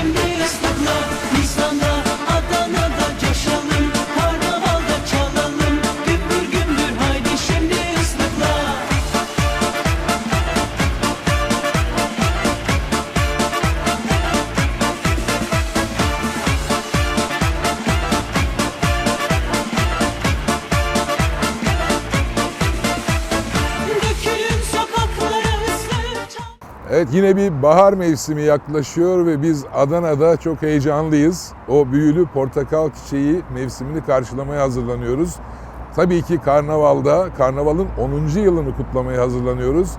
Sunday. Evet yine bir bahar mevsimi yaklaşıyor ve biz Adana'da çok heyecanlıyız. O büyülü portakal çiçeği mevsimini karşılamaya hazırlanıyoruz. Tabii ki karnavalda, karnavalın 10. yılını kutlamaya hazırlanıyoruz.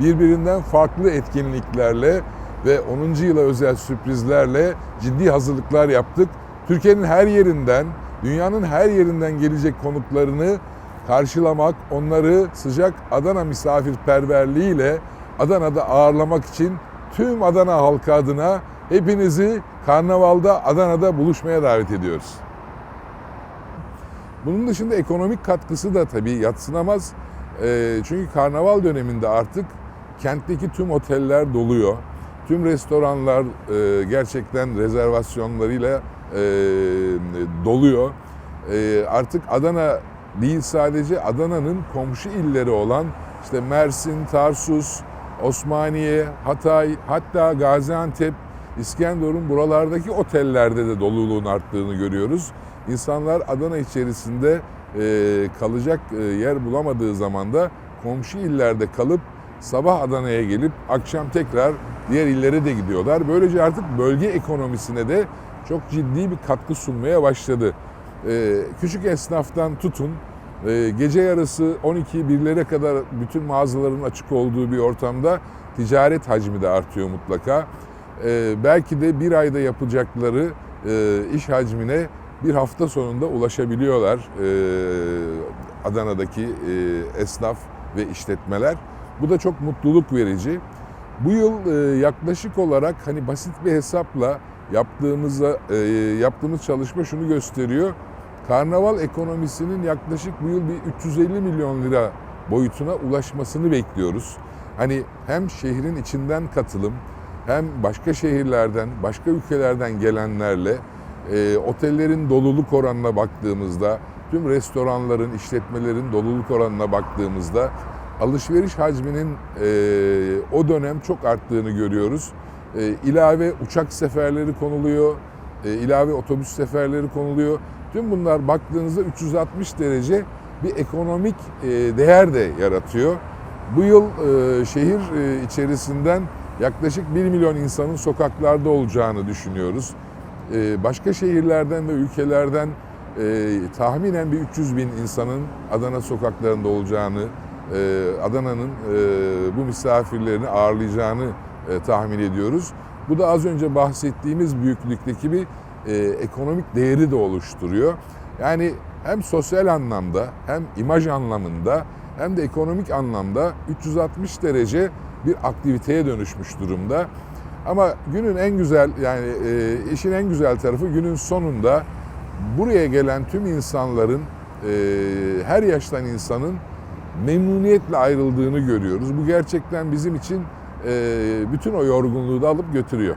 Birbirinden farklı etkinliklerle ve 10. yıla özel sürprizlerle ciddi hazırlıklar yaptık. Türkiye'nin her yerinden, dünyanın her yerinden gelecek konuklarını karşılamak, onları sıcak Adana misafirperverliğiyle Adana'da ağırlamak için tüm Adana halkı adına hepinizi Karnaval'da Adana'da buluşmaya davet ediyoruz. Bunun dışında ekonomik katkısı da tabii yatsınamaz. Ee, çünkü karnaval döneminde artık kentteki tüm oteller doluyor. Tüm restoranlar e, gerçekten rezervasyonlarıyla e, doluyor. E, artık Adana değil sadece Adana'nın komşu illeri olan işte Mersin, Tarsus, Osmaniye, Hatay, hatta Gaziantep, İskenderun buralardaki otellerde de doluluğun arttığını görüyoruz. İnsanlar Adana içerisinde e, kalacak e, yer bulamadığı zaman da komşu illerde kalıp sabah Adana'ya gelip akşam tekrar diğer illere de gidiyorlar. Böylece artık bölge ekonomisine de çok ciddi bir katkı sunmaya başladı. E, küçük esnaftan tutun e, gece yarısı 12-1'lere kadar bütün mağazaların açık olduğu bir ortamda ticaret hacmi de artıyor mutlaka. E, belki de bir ayda yapacakları e, iş hacmine bir hafta sonunda ulaşabiliyorlar e, Adana'daki e, esnaf ve işletmeler. Bu da çok mutluluk verici. Bu yıl yaklaşık olarak hani basit bir hesapla yaptığımızda yaptığımız çalışma şunu gösteriyor. Karnaval ekonomisinin yaklaşık bu yıl bir 350 milyon lira boyutuna ulaşmasını bekliyoruz. Hani hem şehrin içinden katılım hem başka şehirlerden, başka ülkelerden gelenlerle e, otellerin doluluk oranına baktığımızda, tüm restoranların, işletmelerin doluluk oranına baktığımızda alışveriş hacminin e, o dönem çok arttığını görüyoruz. E, ilave uçak seferleri konuluyor, e, ilave otobüs seferleri konuluyor. Tüm bunlar baktığınızda 360 derece bir ekonomik e, değer de yaratıyor. Bu yıl e, şehir e, içerisinden yaklaşık 1 milyon insanın sokaklarda olacağını düşünüyoruz. Başka şehirlerden ve ülkelerden tahminen bir 300 bin insanın Adana sokaklarında olacağını, Adana'nın bu misafirlerini ağırlayacağını tahmin ediyoruz. Bu da az önce bahsettiğimiz büyüklükteki bir e, ekonomik değeri de oluşturuyor. Yani hem sosyal anlamda hem imaj anlamında hem de ekonomik anlamda 360 derece bir aktiviteye dönüşmüş durumda. Ama günün en güzel yani e, işin en güzel tarafı günün sonunda buraya gelen tüm insanların e, her yaştan insanın memnuniyetle ayrıldığını görüyoruz. Bu gerçekten bizim için e, bütün o yorgunluğu da alıp götürüyor.